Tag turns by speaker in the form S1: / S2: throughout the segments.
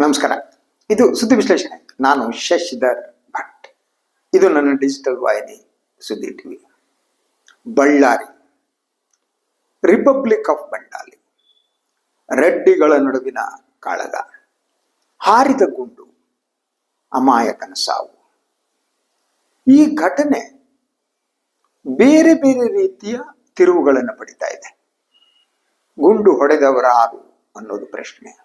S1: ನಮಸ್ಕಾರ. ಇದು ಸುದ್ದಿ ವಿಶ್ಲೇಷಣೆ. ನಾನು ಶಶಿಧರ್ ಭಟ್. ಇದು ನನ್ನ ಡಿಜಿಟಲ್ ವಾಹಿನಿ ಸುದ್ದಿ TV Ballari. Republic of Ballari ರೆಡ್ಡಿಗಳ ನಡುವಿನ ಕಾಳಗ. ಹಾರಿದ ಗುಂಡು. ಅಮಾಯಕನ ಸಾವು. ಈ ಘಟನೆ ಬೇರೆ ಬೇರೆ ರೀತಿಯ ತಿರುವುಗಳನ್ನು ಪಡಿತಾ ಇದೆ. ಗುಂಡು ಹೊಡೆದವರಾರು ಅನ್ನೋದು ಪ್ರಶ್ನೆ.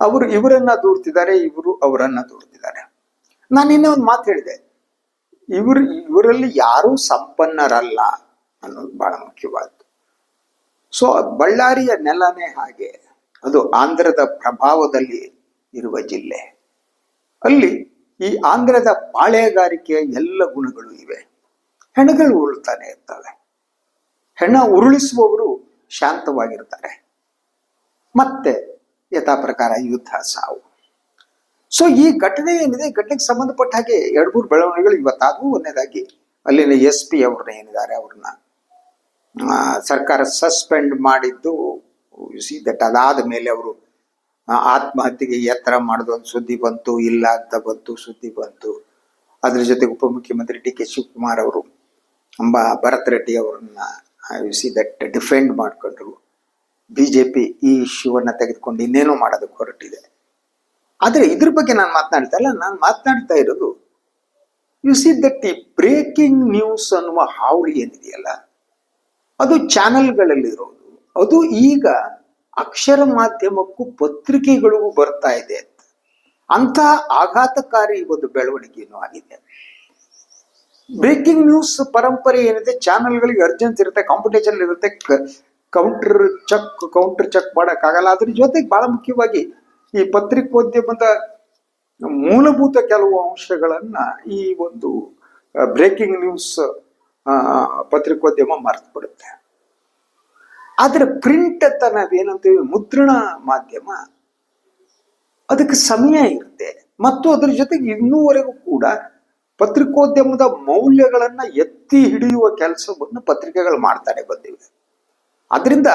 S1: ಅವರು ಇವರನ್ನ ದೂರ್ತಿದ್ದಾರೆ, ಇವರು ಅವರನ್ನ ದೂರ್ತಿದ್ದಾರೆ. ನಾನು ಇನ್ನೇ ಒಂದು ಮಾತು ಹೇಳಿದೆ. ಇವರು, ಇವರಲ್ಲಿ ಯಾರೂ ಸಂಪನ್ನರಲ್ಲ ಅನ್ನೋದು ಬಹಳ ಮುಖ್ಯವಾದ್ದು. ಸೊ ಬಳ್ಳಾರಿಯ ನೆಲನೇ ಹಾಗೆ, ಅದು ಆಂಧ್ರದ ಪ್ರಭಾವದಲ್ಲಿ ಇರುವ ಜಿಲ್ಲೆ. ಅಲ್ಲಿ ಈ ಆಂಧ್ರದ ಪಾಳೆಗಾರಿಕೆಯ ಎಲ್ಲ ಗುಣಗಳು ಇವೆ. ಹೆಣಗಳು ಉರುಳ್ತಾನೆ ಇರ್ತವೆ. ಹೆಣ ಉರುಳಿಸುವವರು ಶಾಂತವಾಗಿರ್ತಾರೆ. ಮತ್ತೆ ಯಥಾ ಪ್ರಕಾರ ಯುದ್ಧ ಸಾವು. ಸೊ ಈ ಘಟನೆ ಏನಿದೆ ಘಟನೆಗೆ ಸಂಬಂಧಪಟ್ಟ ಹಾಗೆ ಎರಡು ಮೂರು ಬೆಳವಣಿಗೆಗಳು ಇವತ್ತಾದವು ಒಂದೇದಾಗಿ ಅಲ್ಲಿನ ಎಸ್ ಪಿ ಅವ್ರನ್ನ ಏನಿದ್ದಾರೆ, ಅವ್ರನ್ನ ಸರ್ಕಾರ ಸಸ್ಪೆಂಡ್ ಮಾಡಿದ್ದು ಸಿ ದಟ್ ಅದಾದ ಮೇಲೆ ಅವರು ಆತ್ಮಹತ್ಯೆಗೆ ಎತ್ತರ ಮಾಡಿದ ಒಂದು ಸುದ್ದಿ ಬಂತು, ಇಲ್ಲ ಅಂತ ಬಂತು, ಸುದ್ದಿ ಬಂತು. ಅದ್ರ ಜೊತೆಗೆ ಉಪಮುಖ್ಯಮಂತ್ರಿ ಡಿ ಕೆ ಶಿವಕುಮಾರ್ ಅವರು, ಅಂಬ ಭರತ್ ರೆಡ್ಡಿ ಅವರನ್ನ ಸಿ ದಟ್ ಡಿಫೆಂಡ್ ಮಾಡ್ಕೊಂಡ್ರು. ಬಿ ಜೆ ಪಿ ಈ ಇಶ್ಯೂವನ್ನ ತೆಗೆದುಕೊಂಡು ಇನ್ನೇನು ಮಾಡೋದಕ್ಕೆ ಹೊರಟಿದೆ. ಆದರೆ ಇದ್ರ ಬಗ್ಗೆ ನಾನು ಮಾತನಾಡ್ತಾ ಇಲ್ಲ. ನಾನು ಮಾತನಾಡ್ತಾ ಇರೋದು you see that breaking news ಅನ್ನುವ ಹಾವಳಿ ಏನಿದೆಯಲ್ಲ, ಅದು ಚಾನೆಲ್ಗಳಲ್ಲಿರೋದು. ಅದು ಈಗ ಅಕ್ಷರ ಮಾಧ್ಯಮಕ್ಕೂ ಪತ್ರಿಕೆಗಳಿಗೂ ಬರ್ತಾ ಇದೆ ಅಂತ. ಅಂತ ಆಘಾತಕಾರಿ ಒಂದು ಬೆಳವಣಿಗೆಯನ್ನು ಆಗಿದೆ. ಬ್ರೇಕಿಂಗ್ ನ್ಯೂಸ್ ಪರಂಪರೆ ಏನಿದೆ, ಚಾನೆಲ್ಗಳಿಗೆ ಅರ್ಜೆನ್ಸ್ ಇರುತ್ತೆ ಕಾಂಪಿಟೇಷನ್ ಇರುತ್ತೆ ಕೌಂಟರ್ ಚೆಕ್ ಕೌಂಟರ್ ಚೆಕ್ ಮಾಡೋಕ್ಕಾಗಲ್ಲ. ಅದ್ರ ಜೊತೆಗೆ ಬಹಳ ಮುಖ್ಯವಾಗಿ ಈ ಪತ್ರಿಕೋದ್ಯಮದ ಮೂಲಭೂತ ಕೆಲವು ಅಂಶಗಳನ್ನ ಈ ಒಂದು ಬ್ರೇಕಿಂಗ್ ನ್ಯೂಸ್ ಪತ್ರಿಕೋದ್ಯಮ ಮರೆತು ಬಿಡುತ್ತೆ. ಆದ್ರೆ ಪ್ರಿಂಟ್ ಅಂತ ನಾವೇನಂತೀವಿ? ಮುದ್ರಣ ಮಾಧ್ಯಮ. ಅದಕ್ಕೆ ಸಮಯ ಇರುತ್ತೆ. ಮತ್ತು ಅದರ ಜೊತೆಗೆ ಇನ್ನೂವರೆಗೂ ಕೂಡ ಪತ್ರಿಕೋದ್ಯಮದ ಮೌಲ್ಯಗಳನ್ನ ಎತ್ತಿ ಹಿಡಿಯುವ ಕೆಲಸವನ್ನು ಪತ್ರಿಕೆಗಳು ಮಾಡ್ತಾರೆ ಬಂದಿವೆ. ಅದರಿಂದ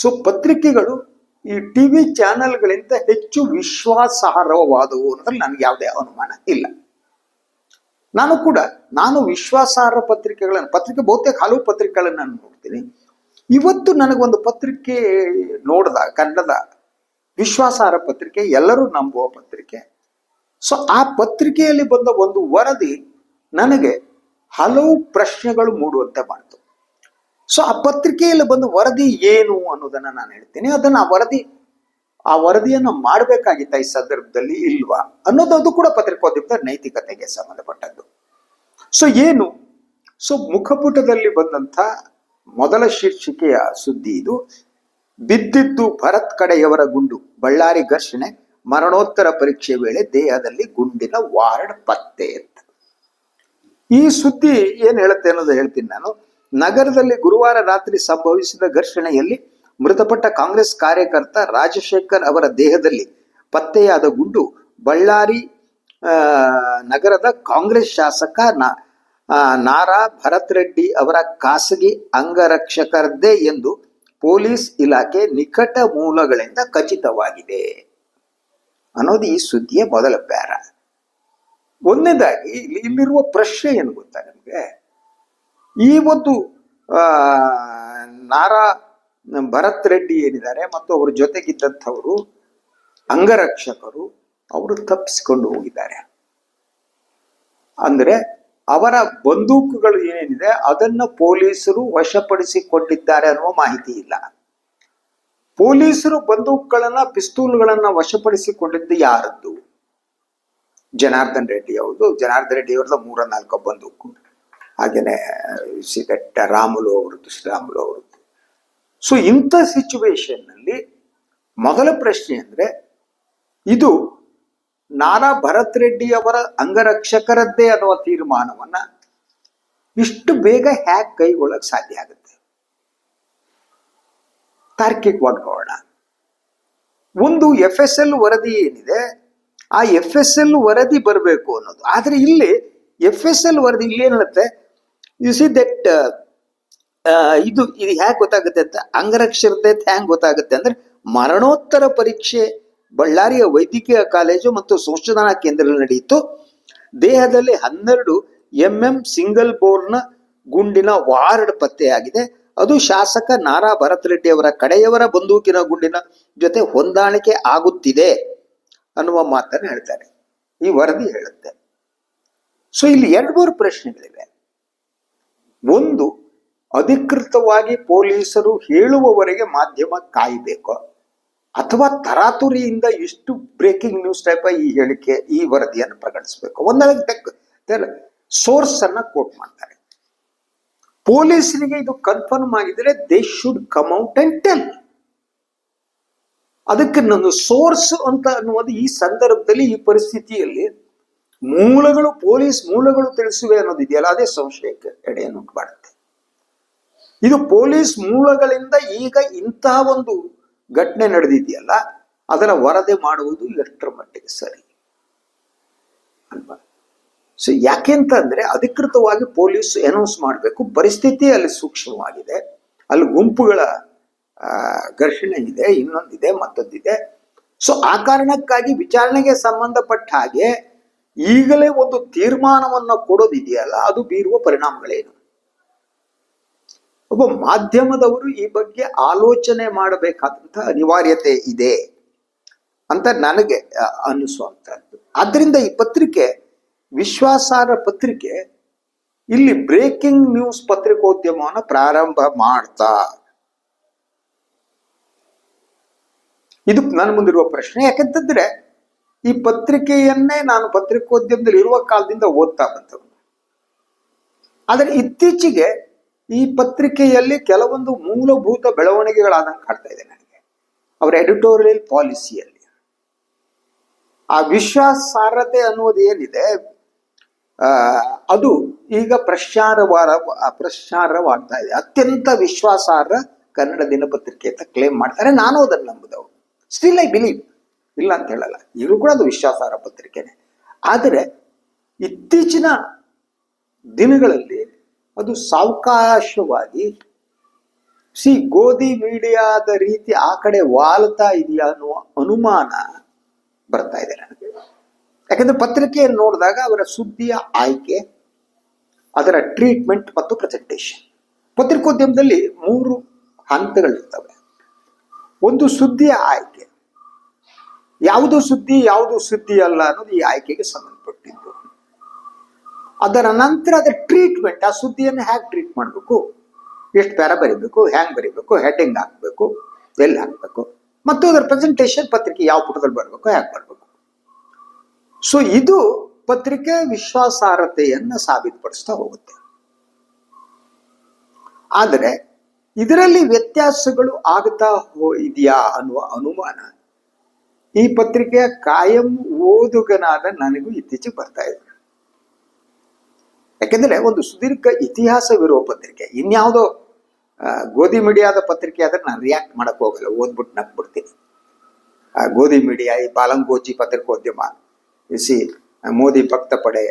S1: ಸೊ ಪತ್ರಿಕೆಗಳು ಈ ಟಿವಿ ಚಾನೆಲ್ಗಳಿಂದ ಹೆಚ್ಚು ವಿಶ್ವಾಸಾರ್ಹವಾದವು ಅನ್ನೋದ್ರಲ್ಲಿ ನನಗೆ ಯಾವುದೇ ಅನುಮಾನ ಇಲ್ಲ. ನಾನು ಕೂಡ, ನಾನು ವಿಶ್ವಾಸಾರ್ಹ ಪತ್ರಿಕೆಗಳನ್ನು, ಪತ್ರಿಕೆ, ಬಹುತೇಕ ಹಲವು ಪತ್ರಿಕೆಗಳನ್ನು ನಾನು ನೋಡ್ತೀನಿ. ಇವತ್ತು ನನಗೊಂದು ಪತ್ರಿಕೆ ನೋಡ್ದ, ಕನ್ನಡದ ವಿಶ್ವಾಸಾರ್ಹ ಪತ್ರಿಕೆ, ಎಲ್ಲರೂ ನಂಬುವ ಪತ್ರಿಕೆ. ಸೊ ಆ ಪತ್ರಿಕೆಯಲ್ಲಿ ಬಂದ ಒಂದು ವರದಿ ನನಗೆ ಹಲವು ಪ್ರಶ್ನೆಗಳು ಮೂಡುವಂತೆ ಮಾಡ್ತು. ಸೊ ಆ ಪತ್ರಿಕೆಯಲ್ಲಿ ಬಂದ ವರದಿ ಏನು ಅನ್ನೋದನ್ನ ನಾನು ಹೇಳ್ತೀನಿ. ಅದನ್ನ ಆ ವರದಿ, ಆ ವರದಿಯನ್ನು ಮಾಡಬೇಕಾಗಿತ್ತ ಈ ಸಂದರ್ಭದಲ್ಲಿ ಇಲ್ವಾ ಅನ್ನೋದು ಅದು ಕೂಡ ಪತ್ರಿಕೋದ್ಯಮದ ನೈತಿಕತೆಗೆ ಸಂಬಂಧಪಟ್ಟದ್ದು. ಸೊ ಏನು? ಸೊ ಮುಖಪುಟದಲ್ಲಿ ಬಂದಂಥ ಮೊದಲ ಶೀರ್ಷಿಕೆಯ ಸುದ್ದಿ ಇದು. ಬಿದ್ದಿದ್ದು ಭರತ್ ಕಡೆಯವರ ಗುಂಡು, ಬಳ್ಳಾರಿ ಘರ್ಷಣೆ, ಮರಣೋತ್ತರ ಪರೀಕ್ಷೆ ವೇಳೆ ದೇಹದಲ್ಲಿ ಗುಂಡಿನ ವಾರ್ಡ್ ಪತ್ತೆ ಅಂತ. ಈ ಸುದ್ದಿ ಏನ್ ಹೇಳುತ್ತೆ ಅನ್ನೋದು ಹೇಳ್ತೀನಿ ನಾನು. ನಗರದಲ್ಲಿ ಗುರುವಾರ ರಾತ್ರಿ ಸಂಭವಿಸಿದ ಘರ್ಷಣೆಯಲ್ಲಿ ಮೃತಪಟ್ಟ ಕಾಂಗ್ರೆಸ್ ಕಾರ್ಯಕರ್ತ ರಾಜಶೇಖರ್ ಅವರ ದೇಹದಲ್ಲಿ ಪತ್ತೆಯಾದ ಗುಂಡು ಬಳ್ಳಾರಿ ನಗರದ ಕಾಂಗ್ರೆಸ್ ಶಾಸಕ ನಾರಾ ಭರತ್ ರೆಡ್ಡಿ ಅವರ ಖಾಸಗಿ ಅಂಗರಕ್ಷಕರದ್ದೇ ಎಂದು ಪೊಲೀಸ್ ಇಲಾಖೆ ನಿಕಟ ಮೂಲಗಳಿಂದ ಖಚಿತವಾಗಿದೆ. ಅನ್ನೋದು ಈ ಸುದ್ದಿಯ ಮೊದಲ ಪ್ಯಾರ. ಒಂದನೇದಾಗಿ ಇಲ್ಲಿ ಇಲ್ಲಿರುವ ಪ್ರಶ್ನೆ ಏನು ಗೊತ್ತಾ ನಿಮಗೆ? ಈ ಒಂದು ನಾರಾ, ಭರತ್ ರೆಡ್ಡಿ ಏನಿದ್ದಾರೆ ಮತ್ತು ಅವರ ಜೊತೆಗಿದ್ದಂಥವರು ಅಂಗರಕ್ಷಕರು, ಅವರು ತಪ್ಪಿಸಿಕೊಂಡು ಹೋಗಿದ್ದಾರೆ. ಅಂದ್ರೆ ಅವರ ಬಂದೂಕುಗಳು ಏನೇನಿದೆ, ಅದನ್ನ ಪೊಲೀಸರು ವಶಪಡಿಸಿಕೊಂಡಿದ್ದಾರೆ ಅನ್ನುವ ಮಾಹಿತಿ ಇಲ್ಲ. ಪೊಲೀಸರು ಬಂದೂಕುಗಳನ್ನ, ಪಿಸ್ತೂಲ್ಗಳನ್ನ ವಶಪಡಿಸಿಕೊಂಡಿದ್ದು ಯಾರದ್ದು? ಜನಾರ್ದನ್ ರೆಡ್ಡಿ ಅವ್ರದ್ದು. ಜನಾರ್ದನ್ ರೆಡ್ಡಿ ಅವ್ರದ್ದು ಮೂರ ನಾಲ್ಕು ಬಂದೂಕು. ಹಾಗೇನೆ ಸಿಗಟ್ಟ ರಾಮುಲು ಅವರದ್ದು, ಶ್ರೀರಾಮುಲು ಅವರದ್ದು. ಸೊ ಇಂಥ ಸಿಚುವೇಶನ್ನಲ್ಲಿ ಮೊದಲ ಪ್ರಶ್ನೆ ಅಂದ್ರೆ, ಇದು ನಾನಾ ಭರತ್ ರೆಡ್ಡಿ ಅವರ ಅಂಗರಕ್ಷಕರದ್ದೇ ಅನ್ನುವ ತೀರ್ಮಾನವನ್ನ ಇಷ್ಟು ಬೇಗ ಹ್ಯಾಕ್ ಕೈಗೊಳ್ಳಕ್ಕೆ ಸಾಧ್ಯ ಆಗುತ್ತೆ. ತಾರ್ಕಿಕವಾಗಿ ನೋಡೋಣ. ಒಂದು ಎಫ್ ಎಸ್ ಎಲ್ ವರದಿ ಏನಿದೆ, ಆ ಎಫ್ ಎಸ್ ಎಲ್ ವರದಿ ಬರಬೇಕು ಅನ್ನೋದು. ಆದರೆ ಇಲ್ಲಿ ಎಫ್ ಎಸ್ ಎಲ್ ವರದಿ ಇಲ್ಲಿ ಏನ್ ಯು ಸಿ ದಟ್ ಇದು ಇದು ಹ್ಯಾಕ್ ಗೊತ್ತಾಗುತ್ತೆ ಅಂತ, ಅಂಗರಕ್ಷರತೆ ಹ್ಯಾಂಗ್ ಗೊತ್ತಾಗುತ್ತೆ ಅಂದ್ರೆ ಮರಣೋತ್ತರ ಪರೀಕ್ಷೆ ಬಳ್ಳಾರಿಯ ವೈದ್ಯಕೀಯ ಕಾಲೇಜು ಮತ್ತು ಸಂಶೋಧನಾ ಕೇಂದ್ರದಲ್ಲಿ ನಡೆಯಿತು. ದೇಹದಲ್ಲಿ ಹನ್ನೆರಡು ಎಂಎಂ ಸಿಂಗಲ್ ಬೋರ್ನ ಗುಂಡಿನ ವಾರ್ಡ್ ಪತ್ತೆಯಾಗಿದೆ. ಅದು ಶಾಸಕ ನಾರಾ ಭರತ್ ರೆಡ್ಡಿ ಅವರ ಕಡೆಯವರ ಬಂದೂಕಿನ ಗುಂಡಿನ ಜೊತೆ ಹೊಂದಾಣಿಕೆ ಆಗುತ್ತಿದೆ ಅನ್ನುವ ಮಾತನ್ನು ಹೇಳ್ತಾರೆ. ಈ ವರದಿ ಹೇಳುತ್ತೆ. ಸೊ ಇಲ್ಲಿ ಎರಡು ಮೂರು ಪ್ರಶ್ನೆಗಳಿವೆ. ಒಂದು, ಅಧಿಕೃತವಾಗಿ ಪೊಲೀಸರು ಹೇಳುವವರೆಗೆ ಮಾಧ್ಯಮ ಕಾಯಬೇಕು. ಅಥವಾ ತರಾತುರಿಯಿಂದ ಇಷ್ಟು ಬ್ರೇಕಿಂಗ್ ನ್ಯೂಸ್ ಟೈಪ್ ಈ ಹೇಳಿಕೆ, ಈ ವರದಿಯನ್ನು ಪ್ರಕಟಿಸಬೇಕು. ಒಂದಾಗಿ ಸೋರ್ಸ್ ಅನ್ನ ಕೋಟ್ ಮಾಡ್ತಾರೆ. ಪೊಲೀಸರಿಗೆ ಇದು ಕನ್ಫರ್ಮ್ ಆಗಿದ್ರೆ they should come out and tell ಅದಕ್ಕೆ ನನ್ನ ಸೋರ್ಸ್ ಅಂತ ಅನ್ನುವುದು ಈ ಸಂದರ್ಭದಲ್ಲಿ ಈ ಪರಿಸ್ಥಿತಿಯಲ್ಲಿ ಮೂಲಗಳು, ಪೊಲೀಸ್ ಮೂಲಗಳು ತಿಳಿಸುವೆ ಅನ್ನೋದಿದೆಯಲ್ಲ ಅದೇ ಸಂಶಯಕ್ಕೆ ಎಡೆಯನ್ನು ಮಾಡುತ್ತೆ ಇದು ಪೊಲೀಸ್ ಮೂಲಗಳಿಂದ ಈಗ ಇಂತಹ ಒಂದು ಘಟನೆ ನಡೆದಿದೆಯಲ್ಲ ಅದರ ವರದಿ ಮಾಡುವುದು ಎಷ್ಟರ ಮಟ್ಟಿಗೆ ಸರಿ? ಅಲ್ವಾ? ಸೊ ಯಾಕೆಂತಂದ್ರೆ ಅಧಿಕೃತವಾಗಿ ಪೊಲೀಸ್ ಅನೌನ್ಸ್ ಮಾಡಬೇಕು, ಪರಿಸ್ಥಿತಿ ಅಲ್ಲಿ ಸೂಕ್ಷ್ಮವಾಗಿದೆ, ಅಲ್ಲಿ ಗುಂಪುಗಳ ಘರ್ಷಣೆ ಇದೆ, ಇನ್ನೊಂದಿದೆ, ಮತ್ತೊಂದಿದೆ. ಸೊ ಆ ಕಾರಣಕ್ಕಾಗಿ ವಿಚಾರಣೆಗೆ ಸಂಬಂಧಪಟ್ಟ ಹಾಗೆ ಈಗಲೇ ಒಂದು ತೀರ್ಮಾನವನ್ನ ಕೊಡೋದಿದೆಯಲ್ಲ, ಅದು ಬೀರುವ ಪರಿಣಾಮಗಳೇನು? ಒಬ್ಬ ಮಾಧ್ಯಮದವರು ಈ ಬಗ್ಗೆ ಆಲೋಚನೆ ಮಾಡಬೇಕಾದಂತಹ ಅನಿವಾರ್ಯತೆ ಇದೆ ಅಂತ ನನಗೆ ಅನ್ನಿಸುವಂತಹದ್ದು ಆದ್ರಿಂದ ಈ ಪತ್ರಿಕೆ, ವಿಶ್ವಾಸಾರ್ಹ ಪತ್ರಿಕೆ, ಇಲ್ಲಿ ಬ್ರೇಕಿಂಗ್ ನ್ಯೂಸ್ ಪತ್ರಿಕೋದ್ಯಮವನ್ನು ಪ್ರಾರಂಭ ಮಾಡ್ತಾ. ಇದು ನನ್ನ ಮುಂದಿರುವ ಪ್ರಶ್ನೆ. ಯಾಕಂತಂದ್ರೆ ಈ ಪತ್ರಿಕೆಯನ್ನೇ ನಾನು ಪತ್ರಿಕೋದ್ಯಮದಲ್ಲಿ ಇರುವ ಕಾಲದಿಂದ ಓದ್ತಾ ಬಂತು ಆದರೆ ಇತ್ತೀಚೆಗೆ ಈ ಪತ್ರಿಕೆಯಲ್ಲಿ ಕೆಲವೊಂದು ಮೂಲಭೂತ ಬೆಳವಣಿಗೆಗಳಾದಂಗೆ ಕಾಡ್ತಾ ಇದೆ ನನಗೆ. ಅವರ ಎಡಿಟೋರಿಯಲ್ ಪಾಲಿಸಿಯಲ್ಲಿ. ಆ ವಿಶ್ವಾಸಾರ್ಹತೆ ಅನ್ನೋದು ಏನಿದೆ? ಅದು ಈಗ ಪ್ರಚಾರವಾರ ಪ್ರಚಾರವಾಗ್ತಾ ಇದೆ. ಅತ್ಯಂತ ವಿಶ್ವಾಸಾರ್ಹ ಕನ್ನಡ ದಿನಪತ್ರಿಕೆ ಅಂತ ಕ್ಲೇಮ್ ಮಾಡ್ತಾರೆ. ನಾನು ಅದನ್ನು ನಂಬುದವು ಸ್ಟಿಲ್ ಐ ಬಿಲೀವ್ ಇಲ್ಲ ಅಂತ ಹೇಳಲ್ಲ. ಈಗಲೂ ಕೂಡ ಅದು ವಿಶ್ವಾಸಾರ್ಹ ಪತ್ರಿಕೆನೆ. ಆದರೆ ಇತ್ತೀಚಿನ ದಿನಗಳಲ್ಲಿ ಅದು ಸಾವಕಾಶವಾಗಿ ಸಿ ಗೋಧಿ ಮೀಡಿಯಾದ ರೀತಿ ಆ ಕಡೆ ವಾಲ್ತಾ ಇದೆಯಾ ಅನ್ನುವ ಅನುಮಾನ ಬರ್ತಾ ಇದೆ ನನಗೆ. ಯಾಕಂದ್ರೆ ಪತ್ರಿಕೆಯನ್ನು ನೋಡಿದಾಗ ಅವರ ಸುದ್ದಿಯ ಆಯ್ಕೆ, ಅದರ ಟ್ರೀಟ್ಮೆಂಟ್ ಮತ್ತು ಪ್ರೆಸೆಂಟೇಷನ್ ಪತ್ರಿಕೋದ್ಯಮದಲ್ಲಿ ಮೂರು ಹಂತಗಳಿರ್ತವೆ. ಒಂದು ಸುದ್ದಿಯ ಆಯ್ಕೆ ಯಾವುದು ಸುದ್ದಿ ಯಾವುದು ಸುದ್ದಿ ಅಲ್ಲ ಅನ್ನೋದು ಈ ಆಯ್ಕೆಗೆ ಸಂಬಂಧಪಟ್ಟಿದ್ದು. ಅದರ ನಂತರ ಅದರ ಟ್ರೀಟ್ಮೆಂಟ್ ಆ ಸುದ್ದಿಯನ್ನು ಹೇಗೆ ಟ್ರೀಟ್ ಮಾಡಬೇಕು? ಎಷ್ಟು ಪ್ಯಾರ ಬರಿಬೇಕು ಹ್ಯಾಂಗ್ ಬರಿಬೇಕು ಹೆಡ್ಡಿಂಗ್ ಹಾಕಬೇಕು, ಎಲ್ಲಿ ಹಾಕಬೇಕು, ಮತ್ತು ಅದರ ಪ್ರೆಸೆಂಟೇಷನ್ ಪತ್ರಿಕೆ ಯಾವ ಪುಟದಲ್ಲಿ ಬರಬೇಕು, ಹೇಗೆ ಬರಬೇಕು. ಸೊ ಇದು ಪತ್ರಿಕೆ ವಿಶ್ವಾಸಾರ್ಹತೆಯನ್ನ ಸಾಬೀತುಪಡಿಸ್ತಾ ಹೋಗುತ್ತೆ. ಆದರೆ, ಇದರಲ್ಲಿ ವ್ಯತ್ಯಾಸಗಳು ಆಗ್ತಾ ಇದೆಯಾ ಅನ್ನುವ ಅನುಮಾನ ಈ ಪತ್ರಿಕೆಯ ಕಾಯಂ ಓದುಗನಾದ ನನಗೂ ಇತ್ತೀಚೆಗೆ ಬರ್ತಾ ಇದೆ ಯಾಕೆಂದ್ರೆ ಒಂದು ಸುದೀರ್ಘ ಇತಿಹಾಸವಿರುವ ಪತ್ರಿಕೆ. ಇನ್ಯಾವುದೋ ಗೋಧಿ ಮೀಡಿಯಾದ ಪತ್ರಿಕೆ ಆದ್ರೆ ನಾನು ರಿಯಾಕ್ಟ್ ಮಾಡಕ್ ಹೋಗಲ್ಲ ಓದ್ಬಿಟ್ಟು ನಕ್ಬಿಡ್ತೀನಿ ಗೋಧಿ ಮೀಡಿಯಾ, ಈ ಬಾಲಂಗೋಜಿ ಪತ್ರಿಕೋದ್ಯಮ ಸಿ ಮೋದಿ ಭಕ್ತ ಪಡೆ,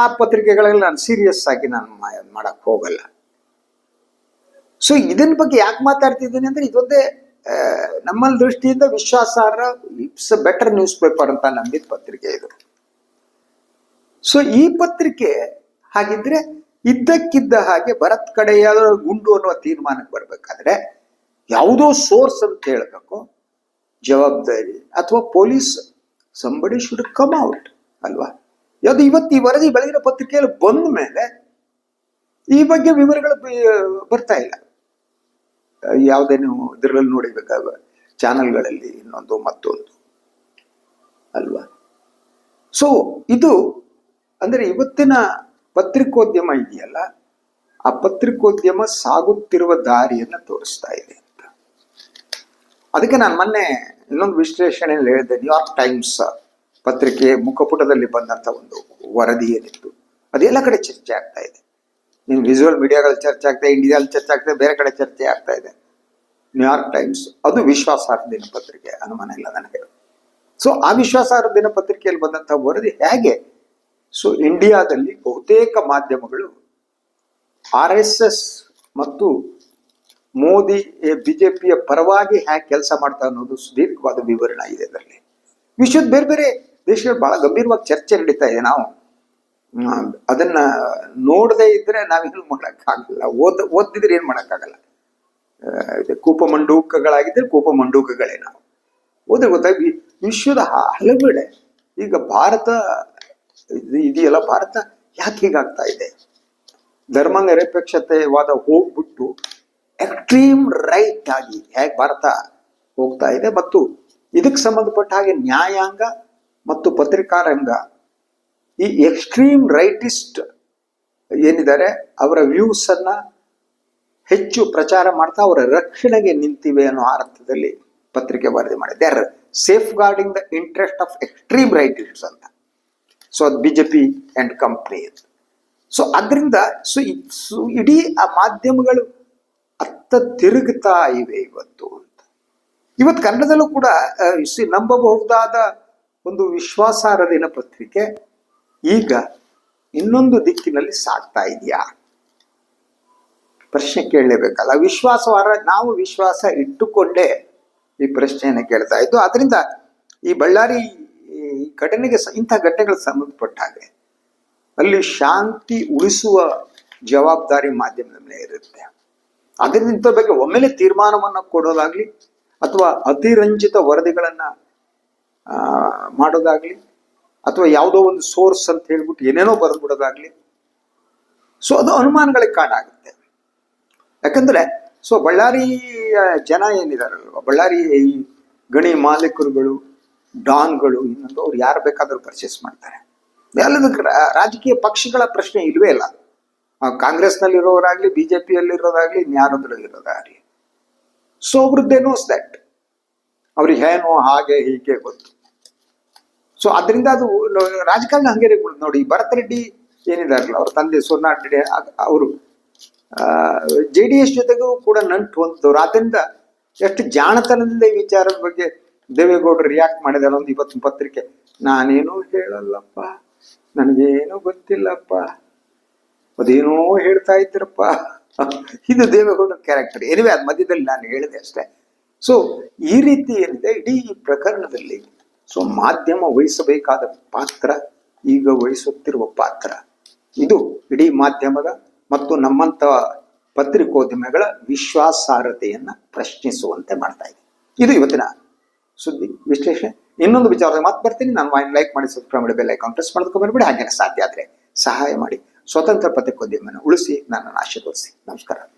S1: ಆ ಪತ್ರಿಕೆಗಳಲ್ಲಿ ನಾನು ಸೀರಿಯಸ್ ಆಗಿ ನಾನು ಮಾಡಕ್ಕೆ ಮಾಡಕ್ ಹೋಗಲ್ಲ. ಸೊ ಇದನ್ನ ಬಗ್ಗೆ ಯಾಕೆ ಮಾತಾಡ್ತಿದ್ದೀನಿ ಅಂದ್ರೆ ಇದೊಂದೇ ನಮ್ಮಲ್ಲಿ ದೃಷ್ಟಿಯಿಂದ ವಿಶ್ವಾಸಾರ್ಹ ಇಟ್ಸ್ ಬೆಟರ್ ನ್ಯೂಸ್ ಪೇಪರ್ ಅಂತ ನಂಬಿದ ಪತ್ರಿಕೆ ಇದು. ಸೊ ಈ ಪತ್ರಿಕೆ ಹಾಗಿದ್ರೆ ಇದ್ದಕ್ಕಿದ್ದ ಹಾಗೆ ಭರತ್ ಕಡೆಯ ಗುಂಡು ಅನ್ನುವ ತೀರ್ಮಾನಕ್ಕೆ ಬರ್ಬೇಕಾದ್ರೆ ಯಾವುದೋ ಸೋರ್ಸ್ ಅಂತ ಹೇಳಬೇಕು, ಜವಾಬ್ದಾರಿ ಅಥವಾ police somebody should come out ಅಲ್ವಾ? ಯಾವುದು ಇವತ್ತು ಈ ವರದಿ ಬೆಳಗಿನ ಪತ್ರಿಕೆಯಲ್ಲಿ ಬಂದ ಮೇಲೆ ಈ ಬಗ್ಗೆ ವಿವರಗಳು ಬರ್ತಾ ಇಲ್ಲ. ಯಾವುದೇ ನೀವು ಇದರಲ್ಲಿ ನೋಡಿಬೇಕಾಗ ಚಾನಲ್ಗಳಲ್ಲಿ ಇನ್ನೊಂದು ಮತ್ತೊಂದು. ಅಲ್ವಾ? ಸೊ ಇದು ಅಂದರೆ ಇವತ್ತಿನ ಪತ್ರಿಕೋದ್ಯಮ ಇದೆಯಲ್ಲ? ಆ ಪತ್ರಿಕೋದ್ಯಮ ಸಾಗುತ್ತಿರುವ ದಾರಿಯನ್ನು ತೋರಿಸ್ತಾ ಇದೆ ಅಂತ. ಅದಕ್ಕೆ ನಾನು ಮೊನ್ನೆ ಇನ್ನೊಂದು ವಿಶ್ಲೇಷಣೆಯಲ್ಲಿ ಹೇಳಿದೆ ನ್ಯೂಯಾರ್ಕ್ ಟೈಮ್ಸ್ ಪತ್ರಿಕೆ ಮುಖಪುಟದಲ್ಲಿ ಬಂದಂತ ಒಂದು ವರದಿ ಏನಿತ್ತು, ಅದೆಲ್ಲ ಕಡೆ ಚರ್ಚೆ ಆಗ್ತಾ ಇದೆ. ಇನ್ನು ವಿಜುವಲ್ ಮೀಡಿಯಾಗಳು ಚರ್ಚೆ ಆಗ್ತದೆ ಇಂಡಿಯಾದಲ್ಲಿ ಚರ್ಚೆ ಆಗ್ತದೆ ಬೇರೆ ಕಡೆ ಚರ್ಚೆ ಆಗ್ತಾ ಇದೆ. ನ್ಯೂಯಾರ್ಕ್ ಟೈಮ್ಸ್ ಅದು ವಿಶ್ವಾಸಾರ್ಹ ದಿನಪತ್ರಿಕೆ ಅನುಮಾನ ಇಲ್ಲ ನನಗೆ. ಸೊ ಆ ವಿಶ್ವಾಸಾರ್ಹ ದಿನಪತ್ರಿಕೆಯಲ್ಲಿ ಬಂದಂತಹ ವರದಿ ಹೇಗೆ? ಸೊ ಇಂಡಿಯಾದಲ್ಲಿ ಬಹುತೇಕ ಮಾಧ್ಯಮಗಳು ಆರ್ ಎಸ್ ಎಸ್ ಮತ್ತು ಮೋದಿ ಬಿಜೆಪಿಯ ಪರವಾಗಿ ಹ್ಯಾಕ್ ಕೆಲಸ ಮಾಡ್ತಾ ಅನ್ನೋದು ಸುದೀರ್ಘವಾದ ವಿವರಣೆ ಇದೆ ಅದರಲ್ಲಿ ವಿಶ್ವದ ಬೇರೆ ಬೇರೆ ದೇಶಗಳು ಬಹಳ ಗಂಭೀರವಾಗಿ ಚರ್ಚೆ ನಡೀತಾ ಇದೆ. ನಾವು ಅದನ್ನ ನೋಡದೇ ಇದ್ರೆ ನಾವೇನು ಮಾಡೋಕ್ಕಾಗಲ್ಲ. ಓದ್ ಓದಿದ್ರೆ ಏನ್ ಮಾಡೋಕ್ಕಾಗಲ್ಲ. ಕೂಪ ಇದು ಕೂಪ ಮಂಡೂಕಗಳೇ ನಾವು. ಓದ್ರೆ ಗೊತ್ತಾಗಿ ವಿಶ್ವದ ಹಲವೆಡೆ ಈಗ ಭಾರತ, ಇದು ಇದೆಯಲ್ಲ, ಭಾರತ ಯಾಕೆ ಹೀಗಾಗ್ತಾ ಇದೆ? ಧರ್ಮ ನಿರಪೇಕ್ಷತೆವಾದ ಹೋಗ್ಬಿಟ್ಟು ಎಕ್ಸ್ಟ್ರೀಮ್ ರೈಟ್ ಆಗಿ ಹೇಗೆ ಭಾರತ ಹೋಗ್ತಾ ಇದೆ ಮತ್ತು ಇದಕ್ಕೆ ಸಂಬಂಧಪಟ್ಟ ಹಾಗೆ ನ್ಯಾಯಾಂಗ ಮತ್ತು ಪತ್ರಿಕಾ ರಂಗ ಈ ಎಕ್ಸ್ಟ್ರೀಮ್ ರೈಟಿಸ್ಟ್ ಏನಿದ್ದಾರೆ, ಅವರ ವ್ಯೂಸ್ ಅನ್ನ ಹೆಚ್ಚು ಪ್ರಚಾರ ಮಾಡ್ತಾ ಅವರ ರಕ್ಷಣೆಗೆ ನಿಂತಿವೆ ಅನ್ನೋ ಅರ್ಥದಲ್ಲಿ ಪತ್ರಿಕೆ ವರದಿ ಮಾಡಿದೆ. Are safeguarding the interest of extreme rightist ಅಂತ. ಸೊ ಅದು ಬಿಜೆಪಿ ಅಂಡ್ ಕಂಪ್ನಿ ಸೊ ಅದರಿಂದ ಸೊ ಇಡೀ ಆ ಮಾಧ್ಯಮಗಳು ಅತ್ತ ತಿರುಗ್ತಾ ಇವೆ ಇವತ್ತು ಅಂತ. ಇವತ್ತು ಕನ್ನಡದಲ್ಲೂ ಕೂಡ ನಂಬಬಹುದಾದ ಒಂದು ವಿಶ್ವಾಸಾರ್ಹದಿನ ದಿನಪತ್ರಿಕೆ ಈಗ ಇನ್ನೊಂದು ದಿಕ್ಕಿನಲ್ಲಿ ಸಾಗ್ತಾ ಇದೆಯಾ? ಪ್ರಶ್ನೆ ಕೇಳಲೇಬೇಕಲ್ಲ. ವಿಶ್ವಾಸವಾರ, ನಾವು ವಿಶ್ವಾಸ ಇಟ್ಟುಕೊಂಡೇ ಈ ಪ್ರಶ್ನೆಯನ್ನು ಕೇಳ್ತಾ ಇದ್ದು ಅದರಿಂದ ಈ ಬಳ್ಳಾರಿ ಘಟನೆಗೆ ಇಂಥ ಘಟನೆಗಳಿಗೆ ಸಂಬಂಧಪಟ್ಟ ಹಾಗೆ ಅಲ್ಲಿ ಶಾಂತಿ ಉಳಿಸುವ ಜವಾಬ್ದಾರಿ ಮಾಧ್ಯಮದ ಮೇಲೆ ಇರುತ್ತೆ. ಅದರಿಂದ ಇಂಥ ಬಗ್ಗೆ ಒಮ್ಮೆಲೆ ತೀರ್ಮಾನವನ್ನು ಕೊಡೋದಾಗ್ಲಿ, ಅಥವಾ ಅತಿರಂಜಿತ ವರದಿಗಳನ್ನು ಮಾಡೋದಾಗ್ಲಿ ಅಥವಾ ಯಾವುದೋ ಒಂದು ಸೋರ್ಸ್ ಅಂತ ಹೇಳ್ಬಿಟ್ಟು ಏನೇನೋ ಬರೆದ್ಬಿಡೋದಾಗ್ಲಿ. ಸೊ ಅದು ಅನುಮಾನಗಳಿಗೆ ಕಾರಣ ಆಗುತ್ತೆ ಯಾಕಂದ್ರೆ ಸೊ ಬಳ್ಳಾರಿ ಜನ ಏನಿದಾರಲ್ವ? ಬಳ್ಳಾರಿ ಈ ಗಣಿ ಮಾಲೀಕರುಗಳು, ಡಾನ್ಗಳು, ಇನ್ನೊಂದು ಅವ್ರು ಯಾರು ಬೇಕಾದರೂ ಪರ್ಚೇಸ್ ಮಾಡ್ತಾರೆ. ಎಲ್ಲದಕ್ಕೆ ರಾಜಕೀಯ ಪಕ್ಷಗಳ ಪ್ರಶ್ನೆ ಇಲ್ವೇ ಇಲ್ಲ. ಕಾಂಗ್ರೆಸ್ನಲ್ಲಿರೋರಾಗಲಿ ಬಿ ಜೆ ಪಿಯಲ್ಲಿರೋದಾಗ್ಲಿ ಇರೋದಾಗ್ಲಿ ಸೊ ಅವ್ರದ್ದೇನೋಸ್ ದಟ್ ಅವ್ರಿಗೆ ಏನೋ ಹಾಗೆ ಹೀಗೆ ಗೊತ್ತು. ಸೊ ಅದರಿಂದ ಅದು ರಾಜಕಾರಣ ಹಂಗೆ. ನೋಡಿ, ಭರತ್ ರೆಡ್ಡಿ ಏನಿದಾರಲ್ಲ, ಅವ್ರ ತಂದೆ ಸೋಮನಾಥ್ ರೆಡ್ಡಿ ಅವರು ಜೆ ಡಿ ಎಸ್ ಜೊತೆಗೂ ಕೂಡ ನಂಟು ಹೊಂದಿದವರು ಆದ್ದರಿಂದ ಎಷ್ಟು ಜಾಣತನದಿಂದ ಈ ವಿಚಾರದ ಬಗ್ಗೆ ದೇವೇಗೌಡರು ರಿಯಾಕ್ಟ್ ಮಾಡಿದಾರೆ ಒಂದು ಇವತ್ತು ಪತ್ರಿಕೆ. ನಾನೇನು ಹೇಳಲ್ಲಪ್ಪ, ನನಗೇನು ಗೊತ್ತಿಲ್ಲಪ್ಪ. ಅದೇನೋ ಹೇಳ್ತಾ ಇದ್ರಪ್ಪ ಇದು ದೇವೇಗೌಡ ಕ್ಯಾರೆಕ್ಟರ್ ಎನಿವೆ ಅದು ಮಧ್ಯದಲ್ಲಿ ನಾನು ಹೇಳಿದೆ ಅಷ್ಟೇ. ಸೊ ಈ ರೀತಿ ಏನಿದೆ? ಇಡೀ ಪ್ರಕರಣದಲ್ಲಿ ಸೊ ಮಾಧ್ಯಮ ವಹಿಸಬೇಕಾದ ಪಾತ್ರ ಈಗ ವಹಿಸುತ್ತಿರುವ ಪಾತ್ರ. ಇದು ಇಡೀ ಮಾಧ್ಯಮದ ಮತ್ತು ನಮ್ಮಂತ ಪತ್ರಿಕೋದ್ಯಮಿಗಳ ವಿಶ್ವಾಸಾರ್ಹತೆಯನ್ನ ಪ್ರಶ್ನಿಸುವಂತೆ ಮಾಡ್ತಾ ಇದೆ. ಇದು ಇವತ್ತಿನ ಸುದ್ದಿ, ವಿಶ್ಲೇಷಣೆ. ಇನ್ನೊಂದು ವಿಚಾರದ ಮಾತು ಬರ್ತೀನಿ. ನಾನು ಲೈಕ್ ಮಾಡಿ ಸಬ್ಸ್ಕ್ರೈಬ್ ಮಾಡಿ ಬೆಲ್ ಐಕಾನ್ ಪ್ರೆಸ್ ಹಾಗೆ ಹಾಗೇನೆ ಸಾಧ್ಯ ಆದರೆ ಸಹಾಯ ಮಾಡಿ. ಸ್ವತಂತ್ರ ಪತ್ರಿಕೋದ್ಯಮನ ಉಳಿಸಿ, ನನ್ನನ್ನು ಆಶೀರ್ವದಿಸಿ. ನಮಸ್ಕಾರ.